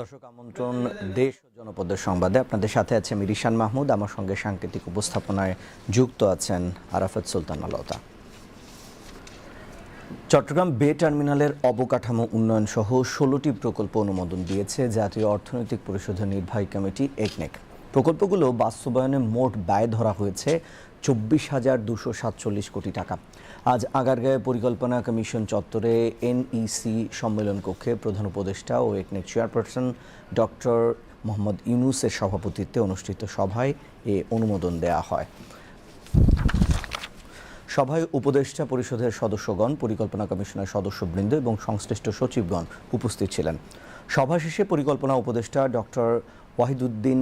দর্শক আমন্ত্রণ দেশ ও জনপদের সংবাদে। আপনাদের সাথে আছে আমি রিশান মাহমুদ। আমার সঙ্গে সাংকেতিক উপস্থাপনায় যুক্ত আছেন আরাফাত সুলতান আলতা চট্টগ্রাম বে টার্মিনালের অবকাঠামো উন্নয়ন সহ ষোলোটি প্রকল্প অনুমোদন দিয়েছে জাতীয় অর্থনৈতিক পরিষদের নির্বাহী কমিটি, একনেক। প্রকল্পগুলো বাস্তবায়নে মোট ব্যয় ধরা হয়েছে চব্বিশ হাজার দুশো সাতচল্লিশ কোটি টাকা। আজ আগারগাঁয়ে পরিকল্পনা কমিশন চত্বরে এনইসি সম্মেলন কক্ষে প্রধান উপদেষ্টা ও একনেক চেয়ারপারসন ডক্টর মোহাম্মদ ইউনুসের সভাপতিত্বে অনুষ্ঠিত সভায় এ অনুমোদন দেয়া হয়। সভায় উপদেষ্টা পরিষদের সদস্যগণ, পরিকল্পনা কমিশনের সদস্যবৃন্দ এবং সংশ্লিষ্ট সচিবগণ উপস্থিত ছিলেন। সভা শেষে পরিকল্পনা উপদেষ্টা ডক্টর ওয়াহিদুদ্দিন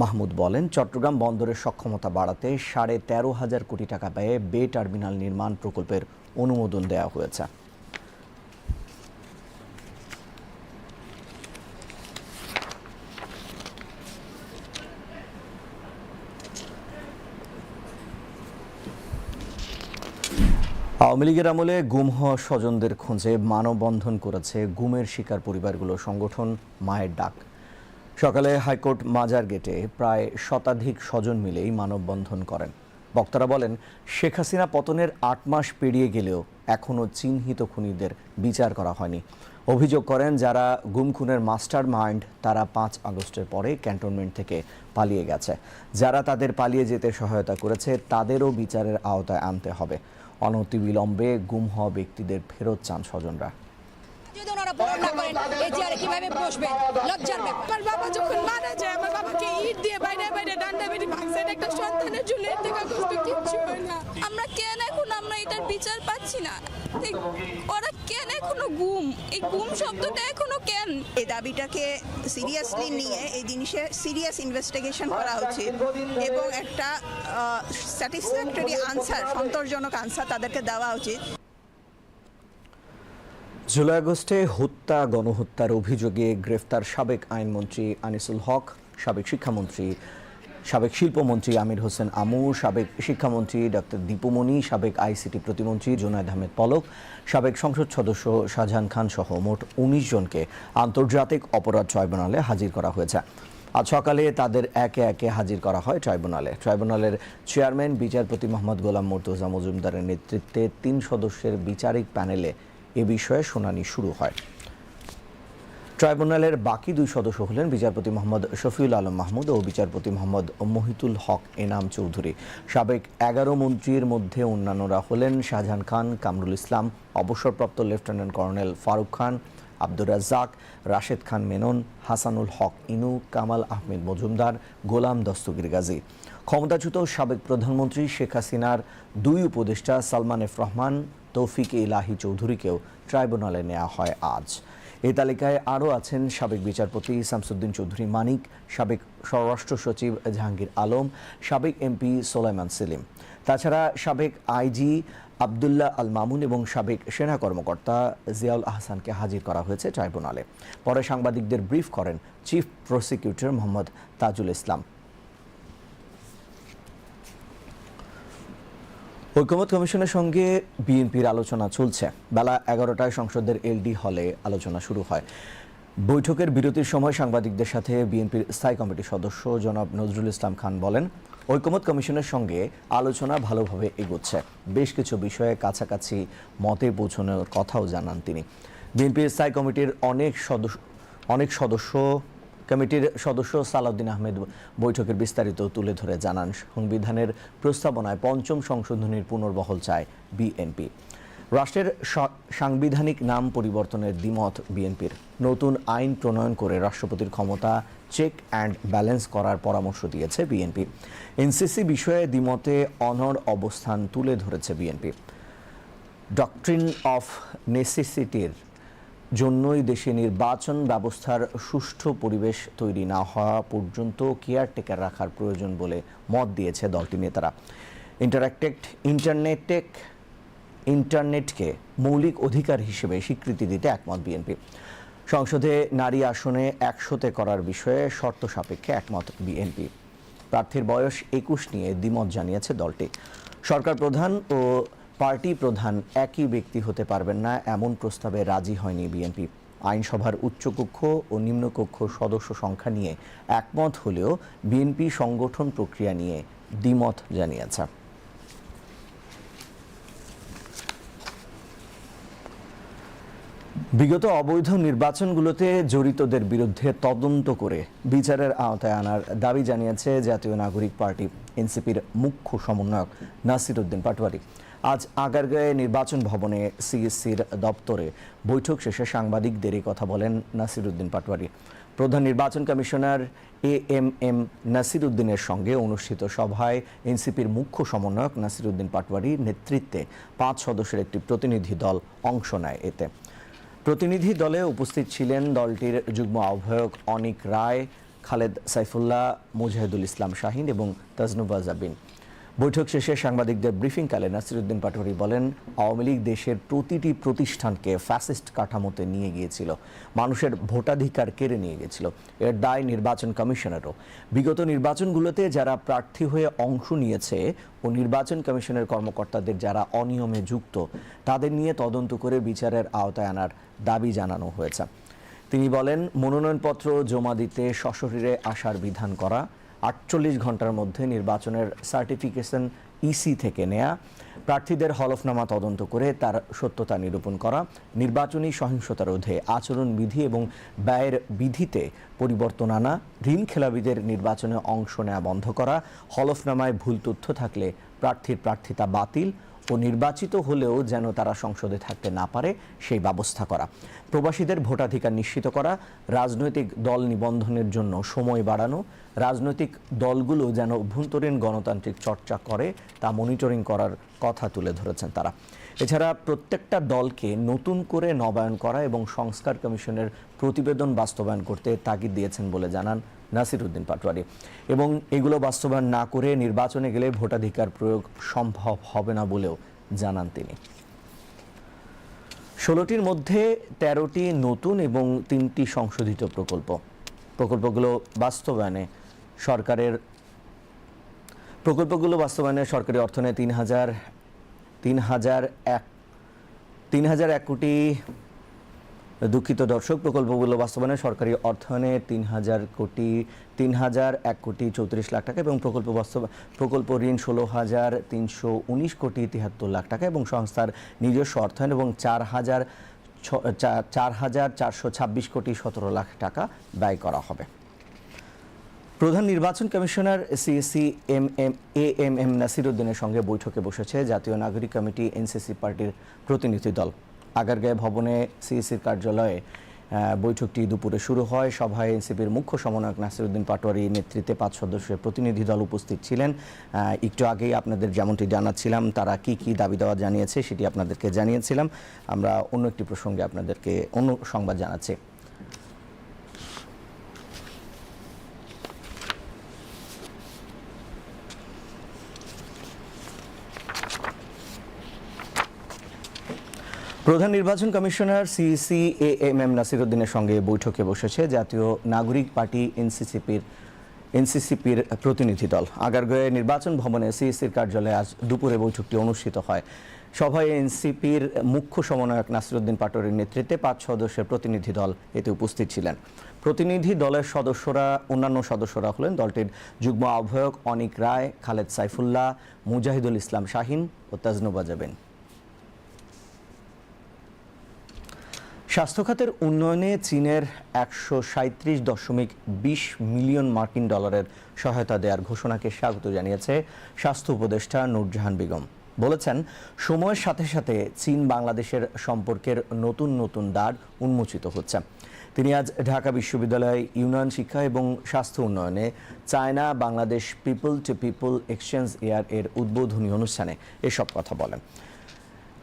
মাহমুদ বলেন, চট্টগ্রাম বন্দরের সক্ষমতা বাড়াতে সাড়ে তেরো হাজার কোটি টাকা ব্যয়ে বে টার্মিনাল নির্মাণ প্রকল্পের অনুমোদন দেওয়া হয়েছে। আওয়ামী লীগের আমলে গুম হওয়া স্বজনদের খোঁজে মানববন্ধন করেছে গুমের শিকার পরিবারগুলো। সংগঠন মায়ের ডাক। সকালে হাইকোর্ট মাজার গেটে প্রায় শতাধিক স্বজন মিলেই মানববন্ধন করেন। বক্তারা বলেন, শেখ হাসিনা পতনের আট মাস পেরিয়ে গেলেও এখনও চিহ্নিত খুনিদের বিচার করা হয়নি। অভিযোগ করেন, যারা গুম খুনের মাস্টার মাইন্ড তারা পাঁচ আগস্টের পরে ক্যান্টনমেন্ট থেকে পালিয়ে গেছে। যারা তাদের পালিয়ে যেতে সহায়তা করেছে, তাদেরও বিচারের আওতায় আনতে হবে। অনতিবিলম্বে গুম হওয়া ব্যক্তিদের ফেরত চান স্বজনরা। যদি ওনারা পূরণ না করেন এই চেয়ারে কীভাবে বসবে? লজ্জার ব্যাপার। আমার বাবা যখন মারা যায় আমার বাবাকে ইট দিয়ে বাইরে বাইরে ডান্ডা একটা সন্তানের জন্য এর থেকে কষ্ট কিচ্ছু হয় না। আমরা কেন এখন আমরা এটার বিচার পাচ্ছি না? ওরা কেন এখনও গুম? এই গুম শব্দটা এখনও কেন? এই দাবিটাকে সিরিয়াসলি নিয়ে এই জিনিসে সিরিয়াস ইনভেস্টিগেশন করা উচিত এবং একটা স্যাটিসফ্যাক্টরি আনসার সন্তোষজনক আনসার তাদেরকে দেওয়া উচিত। জুলাই আগস্টে হত্যা, গণহত্যার অভিযোগে গ্রেফতার সাবেক আইনমন্ত্রী আনিসুল হক, সাবেক শিক্ষামন্ত্রী, সাবেক শিল্পমন্ত্রী আমির হোসেন আমু, সাবেক শিক্ষামন্ত্রী ডক্টর দীপুমণি সাবেক আইসিটি প্রতিমন্ত্রী জোনায়দ আহমেদ পলক, সাবেক সংসদ সদস্য শাহজাহান খান সহ মোট উনিশ জনকে আন্তর্জাতিক অপরাধ ট্রাইব্যুনালে হাজির করা হয়েছে। আজ সকালে তাদের একে একে হাজির করা হয় ট্রাইব্যুনালে। ট্রাইব্যুনালের চেয়ারম্যান, বিচারপতি মোহাম্মদ গোলাম মোর্তজা মজুমদারের নেতৃত্বে তিন সদস্যের বিচারিক প্যানেলে এ বিষয়ে শুনানি শুরু হয়। ট্রাইব্যুনালের বাকি দুই সদস্য হলেন বিচারপতি মোহাম্মদ শফিউল আলম মাহমুদ ও বিচারপতি মোহাম্মদ মহিতুল হক এনাম চৌধুরী। সাবেক এগারো মন্ত্রীর মধ্যে অন্যান্যরা হলেন শাহজাহান খান, কামরুল ইসলাম, অবসরপ্রাপ্ত লেফটেন্যান্ট কর্নেল ফারুক খান, আব্দুর রাজ্জাক, রাশেদ খান মেনন, হাসানুল হক ইনু, কামাল আহমেদ মজুমদার, গোলাম দস্তগির গাজী। ক্ষমতাচ্যুত সাবেক প্রধানমন্ত্রী শেখ হাসিনার দুই উপদেষ্টা সালমান এফ রহমান তৌফিক ইলাহি চৌধুরীকেও ট্রাইব্যুনালে নেওয়া হয় আজ। এই তালিকায় আরও আছেন সাবেক বিচারপতি শামসুদ্দিন চৌধুরী মানিক, সাবেক স্বরাষ্ট্র সচিব জাহাঙ্গীর আলম, সাবেক এমপি সোলাইমান সেলিম। তাছাড়া সাবেক আইজি আবদুল্লাহ আল মামুন এবং সাবেক সেনা কর্মকর্তা জিয়াউল আহসানকে হাজির করা হয়েছে ট্রাইব্যুনালে। পরে সাংবাদিকদের ব্রিফ করেন চিফ প্রসিকিউটর মোহাম্মদ তাজুল ইসলাম। ঐকমত কমিশনের সঙ্গে বিএনপির আলোচনা চলছে। বেলা এগারোটায় সংসদের এলডি হলে আলোচনা শুরু হয়। বৈঠকের বিরতির সময় সাংবাদিকদের সাথে বিএনপির স্থায়ী কমিটির সদস্য জনাব নজরুল ইসলাম খান বলেন ঐকমত কমিশনের সঙ্গে আলোচনা ভালোভাবে এগোচ্ছে। বেশ কিছু বিষয়ে কাছাকাছি মতে পৌঁছানোর কথাও জানান তিনি। বিএনপির স্থায়ী কমিটির অনেক সদস্য অনেক সদস্য কমিটির সদস্য সালাউদ্দিন আহমেদ বৈঠকের বিস্তারিত তুলে ধরে জানান, সংবিধানের প্রস্তাবনায় পঞ্চম সংশোধনীর পুনর্বহল চায় বিএনপি। রাষ্ট্রের সাংবিধানিক নাম পরিবর্তনের দ্বিমত বিএনপির। নতুন আইন প্রণয়ন করে রাষ্ট্রপতির ক্ষমতা চেক অ্যান্ড ব্যালেন্স করার পরামর্শ দিয়েছে বিএনপি। এনসিসি বিষয়ে দ্বিমতে অনর অবস্থান তুলে ধরেছে বিএনপি। ডক্ট্রিন অফ নেসেসিটির জন্যই দেশে নির্বাচন ব্যবস্থার সুষ্ঠু পরিবেশ তৈরি না হওয়া পর্যন্ত কেয়ারটেকার রাখার প্রয়োজন বলে মত দিয়েছে দলটির নেতারা। ইন্টারাক্টেক ইন্টারনেটেক, ইন্টারনেটকে মৌলিক অধিকার হিসেবে স্বীকৃতি দিতে একমত বিএনপি। সংসদে নারী আসনে একশোতে করার বিষয়ে শর্ত সাপেক্ষে একমত বিএনপি। প্রার্থীর বয়স একুশ নিয়ে দ্বিমত জানিয়েছে দলটি। সরকার প্রধান ও পার্টি প্রধান একই ব্যক্তি হতে পারবেন না, এমন প্রস্তাবে রাজি হয়নি বিএনপি। আইনসভার উচ্চকক্ষ ও নিম্নকক্ষ সদস্য সংখ্যা নিয়ে একমত হলেও বিএনপি সংগঠন প্রক্রিয়া নিয়ে দ্বিমত জানিয়েছে। বিগত অবৈধ নির্বাচনগুলোতে জড়িতদের বিরুদ্ধে তদন্ত করে বিচারের আওতায় আনার দাবি জানিয়েছে জাতীয় নাগরিক পার্টি, এনসিপির মুখ্য সমন্বয়ক নাসির উদ্দিন পাটোয়ারি। আজ আগারগাঁয়ে নির্বাচন ভবনে সিএসসির দপ্তরে বৈঠক শেষে সাংবাদিকদের কথা বলেন নাসির উদ্দিন পাটোয়ারি। প্রধান নির্বাচন commissioner A M M Nasir উদ্দিনের সঙ্গে অনুষ্ঠিত সভায় এনসিপির মুখ্য সমন্বয়ক নাসির উদ্দিন পাটোয়ারির নেতৃত্বে পাঁচ সদস্যের একটি প্রতিনিধি দল অংশ নেয় এতে। প্রতিনিধি দলে উপস্থিত ছিলেন দলটির যুগ্ম আহ্বায়ক অনিক রায়, খালেদ সাইফুল্লাহ, মুজাহিদুল ইসলাম শাহিন এবং তাজনুবা জাবিন বৈঠক শেষে সাংবাদিকদের ব্রিফিংকালে নাসিরুদ্দিন পাটোয়ারি বলেন, আওয়ামী লীগ দেশের প্রতিটি প্রতিষ্ঠানকে ফ্যাসিস্ট কাঠামোতে নিয়ে গিয়েছিল। মানুষের ভোটাধিকার কেড়ে নিয়ে গেছিল এর দায় নির্বাচন কমিশনেরও। বিগত নির্বাচনগুলোতে যারা প্রার্থী হয়ে অংশ নিয়েছে ও নির্বাচন কমিশনের কর্মকর্তাদের যারা অনিয়মে যুক্ত, তাদের নিয়ে তদন্ত করে বিচারের আওতায় আনার দাবি জানানো হয়েছে। তিনি বলেন, মনোনয়নপত্র জমা দিতে সশরীরে আসার বিধান করা আটচল্লিশ ঘণ্টার মধ্যে নির্বাচনের সার্টিফিকেশন ইসি থেকে নেয়া। প্রার্থীদের হলফনামা তদন্ত করে তার সত্যতা নিরূপণ করা, নির্বাচনী সহিংসতা রোধে আচরণবিধি এবং ব্যয়ের বিধিতে পরিবর্তন আনা, ঋণ খেলাবিদের নির্বাচনে অংশ নেওয়া বন্ধ করা, হলফনামায় ভুল তথ্য থাকলে প্রার্থীর প্রার্থিতা বাতিল ও নির্বাচিত হলেও যেন তারা সংসদে থাকতে না পারে, সেই ব্যবস্থা করা। প্রবাসীদের ভোটাধিকার নিশ্চিত করা, রাজনৈতিক দল নিবন্ধনের জন্য সময় বাড়ানো, রাজনৈতিক দলগুলো যেন অভ্যন্তরীণ গণতান্ত্রিক চর্চা করে, তা মনিটরিং করার কথা তুলে ধরেছেন তারা। এছাড়া প্রত্যেকটা দলকে নতুন করে নবায়ন করা এবং সংস্কার কমিশনের প্রতিবেদন বাস্তবায়ন করতে তাগিদ দিয়েছেন বলে জানান নাসির উদ্দিন পাটোয়ারি। এবং এগুলো বাস্তবায়ন না করে নির্বাচনে গেলে ভোটাধিকার প্রয়োগ সম্ভব হবে না বলেও জানান তিনি। ষোলোটির মধ্যে তেরোটি নতুন এবং তিনটি সংশোধিত প্রকল্প। প্রকল্পগুলো বাস্তবায়নে সরকারের প্রকল্পগুলো বাস্তবায়নে সরকারি অর্থনে তিন হাজার তিন হাজার এক তিন হাজার এক কোটি দুঃখিত দর্শক প্রকল্পগুলো বাস্তবায়নে সরকারি অর্থায়নে তিন হাজার কোটি, তিন হাজার এক কোটি চৌত্রিশ লাখ টাকা এবং প্রকল্প বাস্তব, প্রকল্প ঋণ ষোলো হাজার তিনশো উনিশ কোটি তিয়াত্তর লাখ টাকা এবং সংস্থার নিজস্ব অর্থায়ন এবং চার হাজার চার হাজার চারশো ছাব্বিশ কোটি সতেরো লাখ টাকা ব্যয় করা হবে। প্রধান নির্বাচন commissioner CSC M M, A M M নাসিরুদ্দিনের সঙ্গে বৈঠকে বসেছে জাতীয় নাগরিক কমিটি এনসিসি পার্টির প্রতিনিধি দল। আগারগাঁও ভবনে সিএসির কার্যালয়ে বৈঠকটি দুপুরে শুরু হয়। সভায় এনসিপির মুখ্য সমন্বয়ক নাসিরুদ্দিন পাটোয়ারি নেতৃত্বে পাঁচ সদস্যের প্রতিনিধি দল উপস্থিত ছিলেন। একটু আগেই আপনাদের যেমনটি জানাচ্ছিলাম, তারা কি কি দাবি দাওয়া জানিয়েছে সেটি আপনাদেরকে জানিয়েছিলাম। আমরা অন্য একটি প্রসঙ্গে আপনাদেরকে অন্য সংবাদ জানাচ্ছি। প্রধান নির্বাচন commissioner CEC A M M নাসিরুদ্দিনের সঙ্গে বৈঠকে বসেছে জাতীয় নাগরিক পার্টি এনসিসিপির এনসিসিপির প্রতিনিধি দল। আগারগাঁয়ে নির্বাচন ভবনে সিইসির কার্যালয়ে আজ দুপুরে বৈঠকটি অনুষ্ঠিত হয়। সভায় এনসিপির মুখ্য সমন্বয়ক নাসিরুদ্দিন পাটোয়ারির নেতৃত্বে পাঁচ সদস্যের প্রতিনিধি দল এতে উপস্থিত ছিলেন। প্রতিনিধি দলের সদস্যরা, অন্যান্য সদস্যরা হলেন দলটির যুগ্ম আহ্বায়ক অনিক রায়, খালেদ সাইফুল্লাহ, মুজাহিদুল ইসলাম শাহিন ও তাজনুবা জাবেন। স্বাস্থ্য খাতের উন্নয়নে চীনের একশো সাঁত্রিশ দশমিক বিশ মিলিয়ন মার্কিন ডলারের সহায়তা দেওয়ার ঘোষণাকে স্বাগত জানিয়েছে স্বাস্থ্য উপদেষ্টা নূরজাহান বেগম। বলেছেন, সময়ের সাথে সাথে চীন বাংলাদেশের সম্পর্কের নতুন নতুন দ্বার উন্মোচিত হচ্ছে। তিনি আজ ঢাকা বিশ্ববিদ্যালয়ে ইউনিয়ন শিক্ষা এবং স্বাস্থ্য উন্নয়নে China, Bangladesh people to people exchange year এর উদ্বোধনী অনুষ্ঠানে এসব কথা বলেন।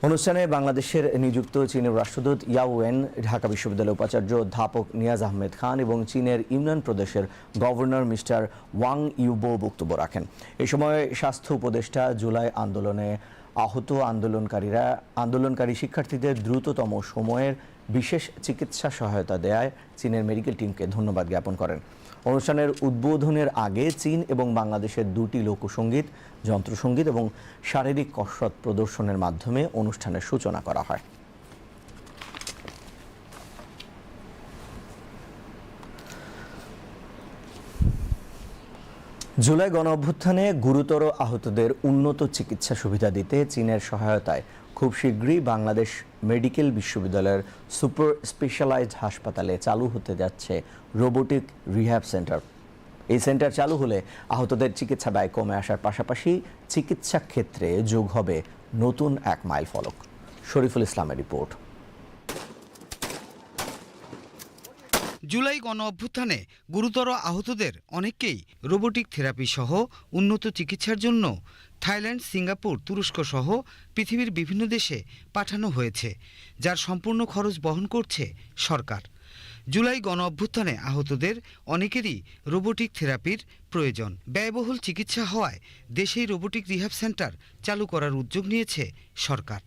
অনুষ্ঠানে বাংলাদেশের নিযুক্ত চীনের রাষ্ট্রদূত ইয়াওয়েন ঢাকা বিশ্ববিদ্যালয়ের উপাচার্য অধ্যাপক নিয়াজ আহমেদ খান এবং চীনের ইউনিয়ন প্রদেশের গভর্নর মিস্টার ওয়াং ইউবো বক্তব্য রাখেন। এ সময় স্বাস্থ্য উপদেষ্টা জুলাই আন্দোলনে আহত আন্দোলনকারীরা, আন্দোলনকারী শিক্ষার্থীদের দ্রুততম সময়ের বিশেষ চিকিৎসা সহায়তা দেয়ায় চীনের মেডিকেল টিমকে ধন্যবাদ জ্ঞাপন করেন। অনুষ্ঠানের উদ্বোধনের আগে চীন এবং বাংলাদেশের দুটি লোকসঙ্গীত যন্ত্রসঙ্গীত এবং শারীরিক কসরত প্রদর্শনের মাধ্যমে অনুষ্ঠানের সূচনা করা হয়। জুলাই গণ অভ্যুত্থানে গুরুতর আহতদের উন্নত চিকিৎসা সুবিধা দিতে চীনের সহায়তায় খুব শীঘ্রই বাংলাদেশ মেডিকেল বিশ্ববিদ্যালয়ের সুপার স্পেশালাইজড হাসপাতালে চালু হতে যাচ্ছে রোবোটিক রিহ্যাব সেন্টার। এই সেন্টার চালু হলে আহতদের চিকিৎসা ব্যয় কমে আসার পাশাপাশি চিকিৎসা ক্ষেত্রে যোগ হবে নতুন এক মাইল ফলক। শরীফুল ইসলামের রিপোর্ট। জুলাই গণ অভ্যুত্থানে গুরুতর আহতদের অনেককেই রোবোটিক থেরাপি সহ উন্নত চিকিৎসার জন্য থাইল্যান্ড, সিঙ্গাপুর, তুরস্ক সহ পৃথিবীর বিভিন্ন দেশে পাঠানো হয়েছে, যার সম্পূর্ণ খরচ বহন করছে সরকার। জুলাই গণ অভ্যুত্থানে আহতদের অনেকেরই রোবোটিক থেরাপির প্রয়োজন। ব্যয়বহুল চিকিৎসা হওয়ায় দেশেই রোবোটিক রিহ্যাব সেন্টার চালু করার উদ্যোগ নিয়েছে সরকার।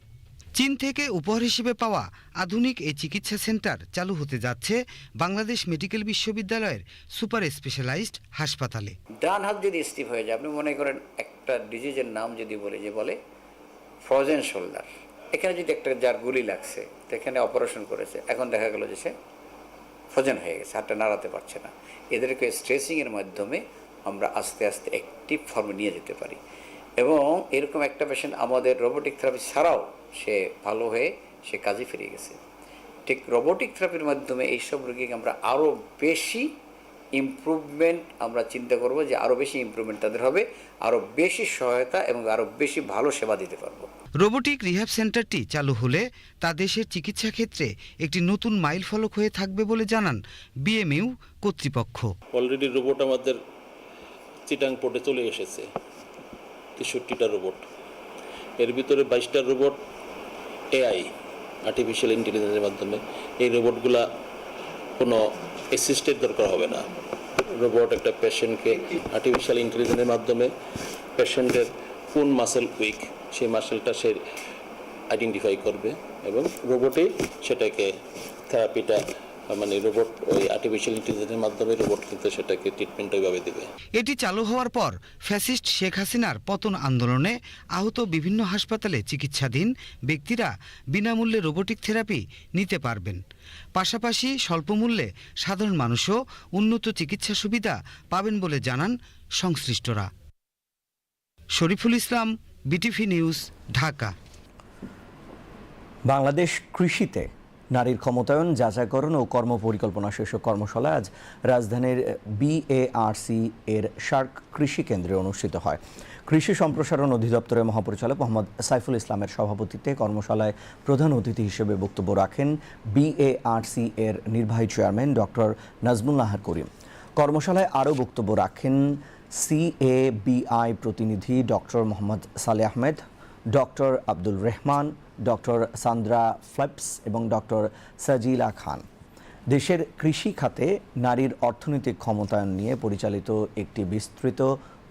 চীন থেকে উপহার হিসেবে পাওয়া আধুনিক এই চিকিৎসা সেন্টার চালু হতে যাচ্ছে বাংলাদেশ মেডিকেল বিশ্ববিদ্যালয়ের সুপার স্পেশালাইজড হাসপাতালে। ডান হাত যদি স্টিফ হয়ে যায়, আপনি মনে করেন একটা ডিজিজের নাম যদি বলে, যে বলে ফ্রোজেন শোল্ডার। এখানে যদি একটা যার গুলি লাগছে, তো এখানে অপারেশন করেছে, এখন দেখা গেল যে সে ফ্রোজেন হয়ে গেছে, হাতটা নাড়াতে পারছে না। এদেরকে স্ট্রেসিংয়ের মাধ্যমে আমরা আস্তে আস্তে অ্যাক্টিভ ফর্মে নিয়ে যেতে পারি। এবং এরকম একটা পেশেন্ট আমাদের রোবোটিক থেরাপি ছাড়াও সে ভালো হয়ে সে কাজে ফিরে গেছে। ঠিক রোবোটিক থেরাপির মাধ্যমে এইসব রোগীকে আমরা আরও বেশি ইমপ্রুভমেন্ট আমরা চিন্তা করব যে আরও বেশি ইমপ্রুভমেন্ট তাদের হবে আরও বেশি সহায়তা এবং আরও বেশি ভালো সেবা দিতে পারব। রোবোটিক রিহ্যাব সেন্টারটি চালু হলে তা দেশের চিকিৎসা ক্ষেত্রে একটি নতুন মাইল ফলক হয়ে থাকবে বলে জানান বিএমইউ কর্তৃপক্ষ। অলরেডি রোবট আমাদের চিটাং পোর্টে চলে এসেছে। তেষট্টিটা রোবট এর ভিতরে বাইশটা রোবট এআই আর্টিফিশিয়াল ইন্টেলিজেন্সের মাধ্যমে। এই রোবটগুলা কোনো অ্যাসিস্টের দরকার হবে না। রোবট একটা পেশেন্টকে আর্টিফিশিয়াল ইন্টেলিজেন্সের মাধ্যমে পেশেন্টের কোন মাসেল উইক সেই মাসেলটা সে আইডেন্টিফাই করবে এবং রোবটে সেটাকে থেরাপিটা মানে রোবট ওই আর্টিফিশিয়াল ইন্টেলিজেন্সের মাধ্যমে রোবট কিন্তু সেটাকে ট্রিটমেন্ট ওইভাবে দেবে। এটি চালু হওয়ার পর ফ্যাসিস্ট শেখ হাসিনার পতন আন্দোলনে আহত বিভিন্ন হাসপাতালে চিকিৎসাধীন ব্যক্তিরা বিনামূল্যে রোবোটিক থেরাপি নিতে পারবেন। পাশাপাশি স্বল্পমূল্যে সাধারণ মানুষও উন্নত চিকিৎসা সুবিধা পাবেন বলে জানান সংশ্লিষ্টরা। Shariful Islam BTV news Dhaka. Bangladesh কৃষিতে নারীর ক্ষমতায়ন, যাচাইকরণ ও কর্মপরিকল্পনা শীর্ষক কর্মশালা আজ রাজধানীর বিএআরসি এর শার্ক কৃষি কেন্দ্রে অনুষ্ঠিত হয়। কৃষি সম্প্রসারণ অধিদপ্তরের মহাপরিচালক মোহাম্মদ সাইফুল ইসলামের সভাপতিত্বে কর্মশালায় প্রধান অতিথি হিসেবে বক্তব্য রাখেন বিএআরসি এর নির্বাহী চেয়ারম্যান ডক্টর নাজমুল নাহার করিম। কর্মশালায় আরও বক্তব্য রাখেন সিএবিআই প্রতিনিধি doctor Mohammad Saleh Ahmed, doctor Abdul Rahman doctor Sandra Phelps এবং ডক্টর সাজিলা খান। দেশের কৃষি খাতে নারীর অর্থনৈতিক ক্ষমতায়ন নিয়ে পরিচালিত একটি বিস্তৃত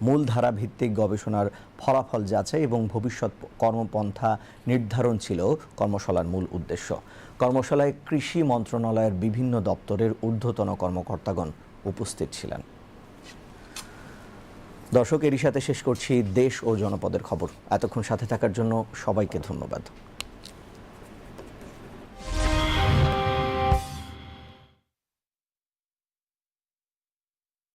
মূলধারা ভিত্তিক গবেষণার ফলাফল যাচাই এবং ভবিষ্যৎ কর্মপন্থা নির্ধারণ ছিল কর্মশালার মূল উদ্দেশ্য। কর্মশালায় কৃষি মন্ত্রণালয়ের বিভিন্ন দপ্তরের ঊর্ধ্বতন কর্মকর্তাগণ উপস্থিত ছিলেন। দর্শক, এরই সাথে শেষ করছি দেশ ও জনপদের খবর। এতক্ষণ সাথে থাকার জন্য সবাইকে ধন্যবাদ।